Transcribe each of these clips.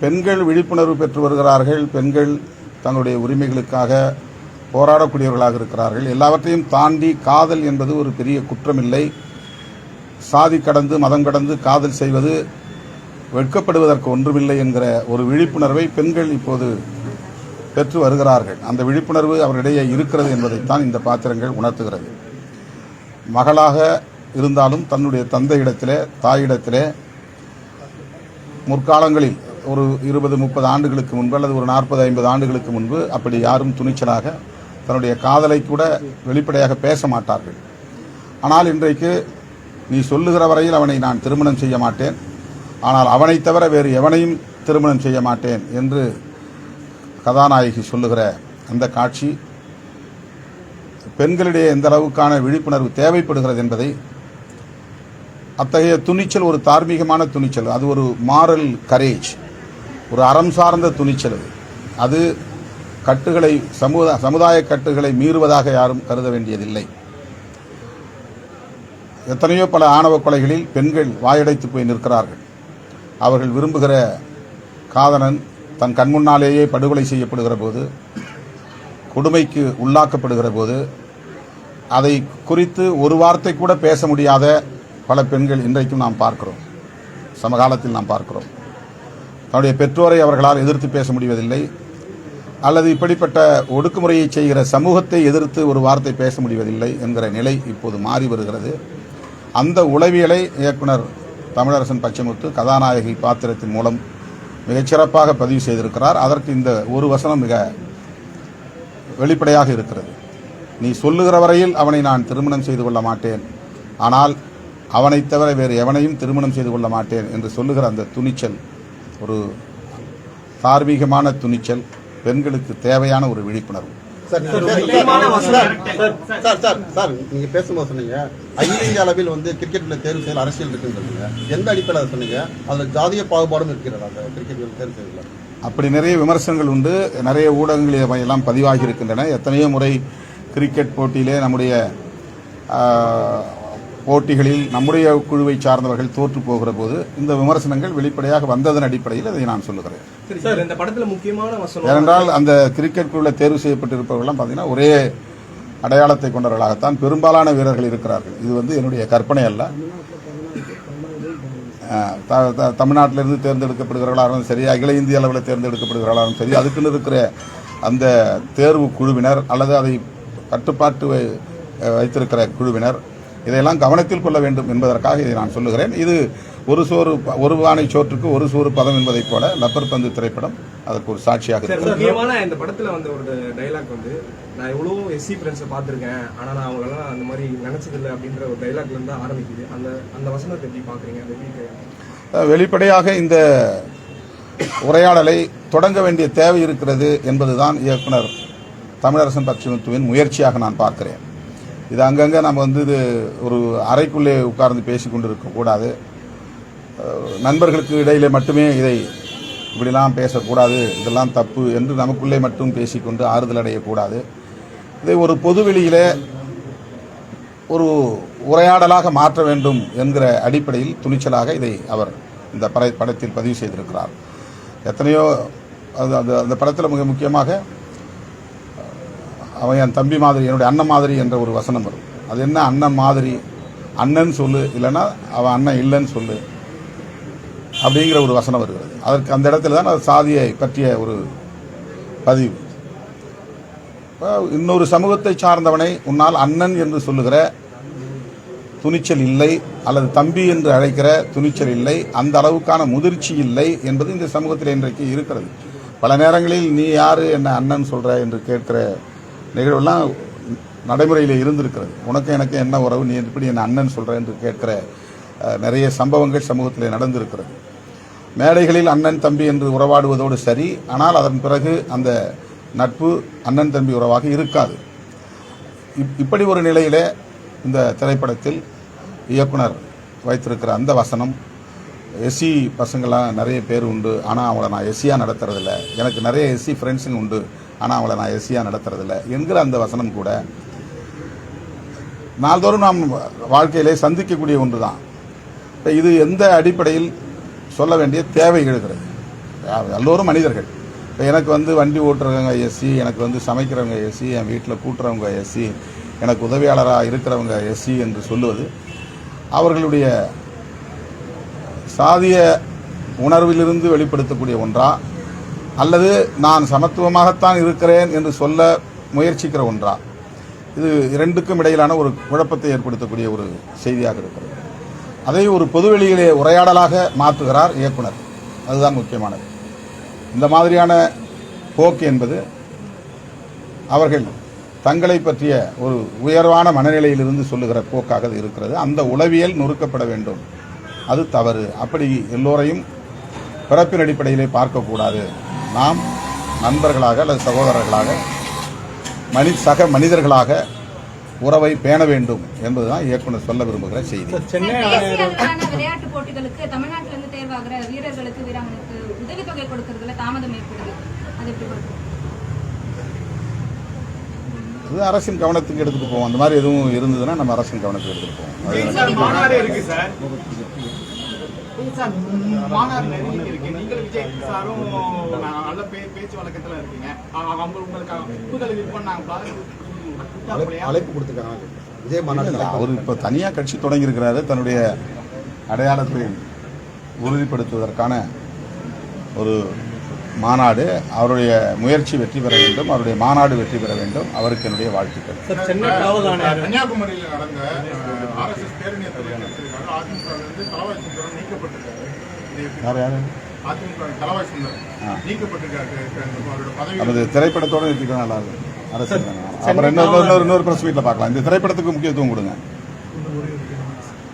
பெண்கள் விழிப்புணர்வு பெற்று வருகிறார்கள். பெண்கள் தங்களுடைய உரிமைகளுக்காக போராடக்கூடியவர்களாக இருக்கிறார்கள். எல்லாவற்றையும் தாண்டி காதல் என்பது ஒரு பெரிய குற்றமில்லை. சாதி கடந்து மதம் கடந்து காதல் செய்வது வெட்கப்படுவதற்கு ஒன்றுமில்லை என்கிற ஒரு விழிப்புணர்வை பெண்கள் இப்போது பெற்று வருகிறார்கள். அந்த விழிப்புணர்வு அவரிடையே இருக்கிறது என்பதைத்தான் இந்த பாத்திரங்கள் உணர்த்துகிறது. மகளாக இருந்தாலும் தன்னுடைய தந்தையிடத்திலே தாயிடத்திலே முற்காலங்களில் ஒரு இருபது முப்பது ஆண்டுகளுக்கு முன்பு அல்லது ஒரு நாற்பது ஐம்பது ஆண்டுகளுக்கு முன்பு அப்படி யாரும் துணிச்சலாக தன்னுடைய காதலை கூட வெளிப்படையாக பேச மாட்டார்கள். ஆனால் இன்றைக்கு நீ சொல்லுகிற வரையில் அவனை நான் திருமணம் செய்ய மாட்டேன். ஆனால் அவனைத் தவிர வேறு எவனையும் திருமணம் செய்ய மாட்டேன் என்று கதாநாயகி சொல்லுகிற அந்த காட்சி பெண்களிடையே எந்த அளவுக்கான விழிப்புணர்வு தேவைப்படுகிறது என்பதை அத்தகைய துணிச்சல் ஒரு தார்மீகமான துணிச்சல் அது ஒரு மாரல் கரேஜ் ஒரு அறம் சார்ந்த துணிச்சல் அது அது கட்டுகளை சமுதாய சமுதாய கட்டுகளை மீறுவதாக யாரும் கருத வேண்டியதில்லை. எத்தனையோ பல ஆணவ கொலைகளில் பெண்கள் வாயடைத்து போய் நிற்கிறார்கள். அவர்கள் விரும்புகிற காதலன் தன் கண்முன்னாலேயே படுகொலை செய்யப்படுகிற போது கொடுமைக்கு உள்ளாக்கப்படுகிற போது அதை குறித்து ஒரு வார்த்தை கூட பேச முடியாத பல பெண்கள் இன்றைக்கும் நாம் பார்க்கிறோம். சமகாலத்தில் நாம் பார்க்கிறோம். தன்னுடைய பெற்றோரை அவர்களால் எதிர்த்து பேச முடிவதில்லை. அல்லது இப்படிப்பட்ட ஒடுக்குமுறையை செய்கிற சமூகத்தை எதிர்த்து ஒரு வார்த்தை பேச முடிவதில்லை என்கிற நிலை இப்போது மாறி வருகிறது. அந்த உளவியலை இயக்குனர் தமிழரசன் பச்சைமுத்து கதாநாயகி பாத்திரத்தின் மூலம் மிகச்சிறப்பாக பதிவு செய்திருக்கிறார். அதற்கு இந்த ஒரு வசனம் மிக வெளிப்படையாக இருக்கிறது. நீ சொல்லுகிற வரையில் அவனை நான் திருமணம் செய்து கொள்ள மாட்டேன். ஆனால் அவனைத் தவிர வேறு எவனையும் திருமணம் செய்து கொள்ள மாட்டேன் என்று சொல்லுகிற அந்த துணிச்சல் ஒரு தார்மீகமான துணிச்சல் பெண்களுக்கு தேவையான ஒரு விழிப்புணர்வு சார் சார், சார், நீங்க பேசும்போது சொன்னீங்க அகில அளவில் வந்து கிரிக்கெட்ல தேர்வு செய்யல அரசியல் இருக்குன்னு சொன்னீங்க எந்த அடிப்படையில் அதை சொன்னீங்க அதுல ஜாதிய பாகுபாடும் இருக்கிறதா அந்த கிரிக்கெட் தேர்வு செய்யல அப்படி நிறைய விமர்சனங்கள் உண்டு நிறைய ஊடகங்களில் இவை எல்லாம் பதிவாகி இருக்கின்றன எத்தனையோ முறை கிரிக்கெட் போட்டியிலே நம்முடைய போட்டிகளில் நம்முடைய குழுவை சார்ந்தவர்கள் தோற்று போகிற போது இந்த விமர்சனங்கள் வெளிப்படையாக வந்ததன் அடிப்படையில் இதை நான் சொல்லுகிறேன். இந்த படத்துல முக்கியமான ஏனென்றால் அந்த கிரிக்கெட் குழுவில் தேர்வு செய்யப்பட்டிருப்பவர்கள்லாம் பார்த்தீங்கன்னா ஒரே அடையாளத்தை கொண்டவர்களாகத்தான் பெரும்பாலான வீரர்கள் இருக்கிறார்கள். இது வந்து என்னுடைய கற்பனை அல்ல. தமிழ்நாட்டிலிருந்து தேர்ந்தெடுக்கப்படுகிறவர்களாகவும் சரி அகில இந்திய அளவில் தேர்ந்தெடுக்கப்படுகிறவர்களாகவும் சரி அதுக்குன்னு இருக்கிற அந்த தேர்வு குழுவினர் அல்லது அதை கட்டுப்பாட்டு வைத்திருக்கிற குழுவினர் இதையெல்லாம் கவனத்தில் கொள்ள வேண்டும் என்பதற்காக இதை நான் சொல்லுகிறேன். இது ஒரு சோறு ஒரு பானை சோற்றுக்கு ஒரு சோறு பதம் என்பதைப் போல லப்பர் பந்து திரைப்படம் அதற்கு ஒரு சாட்சியாக முக்கியமான இந்த படத்துல வந்த ஒரு டைலாக் வந்து நான் எவ்வளவோ எஸ்சி ஃப்ரெண்ட்ஸை பார்த்திருக்கேன் ஆனா நான் அவங்களெல்லாம் அந்த மாதிரி நினைச்சதில்லை அப்படின்ற ஒரு டைலாக்ல இருந்து ஆரம்பிக்குது. அந்த அந்த வசனத்தை எப்படி பாக்குறீங்க அந்த எப்படி வெளிப்படையாக இந்த உரையாடலை தொடங்க வேண்டிய தேவை இருக்கிறது என்பதுதான் இயக்குனர் தமிழரசன் பச்சைமுத்துவின் முயற்சியாக நான் பார்க்கிறேன். இது அங்கங்கே நம்ம வந்து இது ஒரு அறைக்குள்ளே உட்கார்ந்து பேசி கொண்டு இருக்கக்கூடாது நண்பர்களுக்கு இடையிலே மட்டுமே இதை இப்படிலாம் பேசக்கூடாது. இதெல்லாம் தப்பு என்று நமக்குள்ளே மட்டும் பேசிக்கொண்டு ஆறுதல் அடையக்கூடாது இதை ஒரு பொதுவெளியிலே ஒரு உரையாடலாக மாற்ற வேண்டும் என்கிற அடிப்படையில் துணிச்சலாக இதை அவர் இந்த பட படத்தில் பதிவு செய்திருக்கிறார். எத்தனையோ அது அந்த அந்த படத்தில் மிக முக்கியமாக அவன் என் தம்பி மாதிரி என்னுடைய அண்ணன் மாதிரி என்ற ஒரு வசனம் வரும். அது என்ன? அண்ணன் மாதிரி. அண்ணன் சொல்லு இல்லைன்னா அவன் அண்ணன் இல்லைன்னு சொல்லு. அப்படிங்கிற ஒரு வசனம் வருகிறது. அதற்கு அந்த இடத்துல தான் அது சாதியை பற்றிய ஒரு பதிவு. இன்னொரு சமூகத்தை சார்ந்தவனை உன்னால் அண்ணன் என்று சொல்லுகிற துணிச்சல் இல்லை அல்லது தம்பி என்று அழைக்கிற துணிச்சல் இல்லை அந்த அளவுக்கான முதிர்ச்சி இல்லை என்பது இந்த சமூகத்தில் இன்றைக்கு இருக்கிறது. பல நேரங்களில் நீ யாரு என்ன அண்ணன் சொல்கிற என்று கேட்கிற நிகழ்வுலாம் நடைமுறையில் இருந்திருக்கிறது. உனக்கு எனக்கு என்ன உறவு நீ எப்படி என் அண்ணன் சொல்கிறேன் என்று கேட்கிற நிறைய சம்பவங்கள் சமூகத்தில் நடந்திருக்கிறது. மேடைகளில் அண்ணன் தம்பி என்று உறவாடுவதோடு சரி ஆனால் அதன் பிறகு அந்த நட்பு அண்ணன் தம்பி உறவாக இருக்காது. இப்- இப்படி ஒரு நிலையிலே இந்த திரைப்படத்தில் இயக்குனர் வைத்திருக்கிற அந்த வசனம் எஸ்சி பசங்களாம் நிறைய பேர் உண்டு ஆனால் அவங்கள நான் எஸ்சியாக நடத்துறதில்ல. எனக்கு நிறைய எஸ்சி ஃப்ரெண்ட்ஸுங்க உண்டு. ஆனால் அவளை நான் எஸ்சியாக நடத்துறதில்ல. என்கிற அந்த வசனம் கூட நாள்தோறும் நாம் வாழ்க்கையிலே சந்திக்கக்கூடிய ஒன்று தான் இது எந்த அடிப்படையில் சொல்ல வேண்டிய தேவை எழுகிறது? எல்லோரும் மனிதர்கள். இப்போ எனக்கு வந்து வண்டி ஓட்டுறவங்க எஸ்சி எனக்கு வந்து சமைக்கிறவங்க எஸ்சி என் வீட்டில் கூட்டுறவங்க எஸ்சி எனக்கு உதவியாளராக இருக்கிறவங்க எஸ்சி என்று சொல்லுவது அவர்களுடைய சாதிய உணர்விலிருந்து வெளிப்படுத்தக்கூடிய ஒன்றா? அல்லது நான் சமத்துவமாகத்தான் இருக்கிறேன் என்று சொல்ல முயற்சிக்கிற ஒன்றா? இது இரண்டுக்கும் இடையிலான ஒரு குழப்பத்தை ஏற்படுத்தக்கூடிய ஒரு செய்தியாக இருக்கிறது. அதை ஒரு பொதுவெளியிலே உரையாடலாக மாற்றுகிறார் இயக்குனர். அதுதான் முக்கியமானது. இந்த மாதிரியான போக்கு என்பது அவர்கள் தங்களை பற்றிய ஒரு உயர்வான மனநிலையிலிருந்து சொல்லுகிற போக்காக அது இருக்கிறது. அந்த உளவியல் நொறுக்கப்பட வேண்டும். அது தவறு. அப்படி எல்லோரையும் பிறப்பின் அடிப்படையிலே பார்க்கக்கூடாது. நாம் நண்பர்களாக அல்லது சகோதரர்களாக மனி சக மனிதர்களாக உறவை பேண வேண்டும் என்பதுதான் இயக்குனர் சொல்ல விரும்புகிற செய்தி. அளவிலான விளையாட்டு போட்டிகளுக்கு தமிழ்நாட்டில இருந்து தேர்வாகிற வீரர்களுக்கு வீராங்கனுக்கு உதவித்தொகை கொடுக்கறதுல தாமதம் ஏற்படுது. அது எப்படி அரசின் கவனத்துக்கு எடுத்துட்டு போவோம். அந்த மாதிரி எதுவும் இருந்ததுன்னா நம்ம அரசின் கவனத்துக்கு எடுத்துட்டு போவோம் அது எனக்கு- மாநாடு இருக்கு சார் சார் மாநாடு நெருங்கி இருக்கு நீங்கள் விஜய் சாரும் நல்ல பே- பேச்சு வழக்கத்துல இருக்கீங்க அவங்க உங்களுக்கு ஒப்புதல் இது பண்ணாங்களா அழைப்பு- கொடுத்துருக்காங்க விஜய் மாநாடு அவர் இப்போ தனியாக கட்சி தொடங்கியிருக்கிறாரு தன்னுடைய அடையாளத்தை உறுதிப்படுத்துவதற்கான ஒரு மாநாடு அவருடைய முயற்சி வெற்றி பெற வேண்டும் அவருடைய மாநாடு வெற்றி பெற வேண்டும். அவருக்கு என்னுடைய வாழ்த்துக்கள். கன்னியாகுமரியில் நடந்த ஆர்எஸ்எஸ் யார் யார்? நமது திரைப்படத்தோடு நிறுத்திக்க நல்லா இருக்கும். அரசு அப்புறம் இன்னொரு இன்னொரு இன்னொரு ப்ரெஸ் மீட்டில் பார்க்கலாம். இந்த திரைப்படத்துக்கு முக்கியத்துவம் கொடுங்க.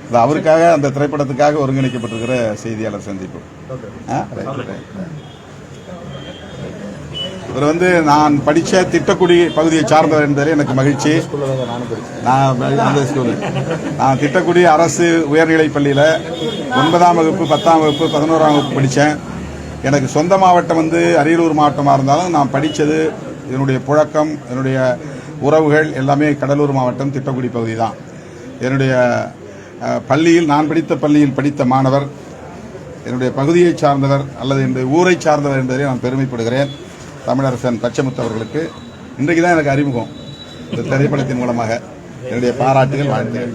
இது அவருக்காக அந்த திரைப்படத்துக்காக ஒருங்கிணைக்கப்பட்டிருக்கிற செய்தியாளர் சந்திப்பு. ஆ, ரைட், ரைட். இவர் வந்து நான் படித்த திட்டக்குடி பகுதியை சார்ந்தவர் என்பதில் எனக்கு மகிழ்ச்சி. நான் அந்த ஸ்கூலு நான் திட்டக்குடி அரசு உயர்நிலைப் பள்ளியில் ஒன்பதாம் வகுப்பு பத்தாம் வகுப்பு பதினோராம் வகுப்பு படித்தேன் எனக்கு சொந்த மாவட்டம் வந்து அரியலூர் மாவட்டமாக இருந்தாலும் நான் படித்தது என்னுடைய புழக்கம் என்னுடைய உறவுகள் எல்லாமே கடலூர் மாவட்டம் திட்டக்குடி பகுதி தான். என்னுடைய பள்ளியில் நான் படித்த பள்ளியில் படித்த மாணவர் என்னுடைய பகுதியை சார்ந்தவர் அல்லது என்னுடைய ஊரை சார்ந்தவர் என்பதை நான் பெருமைப்படுகிறேன். தமிழரசன் பச்சைமுத்து அவர்களுக்கு இன்றைக்கு தான் எனக்கு அறிமுகம். இந்த திரைப்படத்தின் மூலமாக என்னுடைய பாராட்டுகள் வாழ்த்துகள்.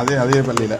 அதே அதே பள்ளியில்.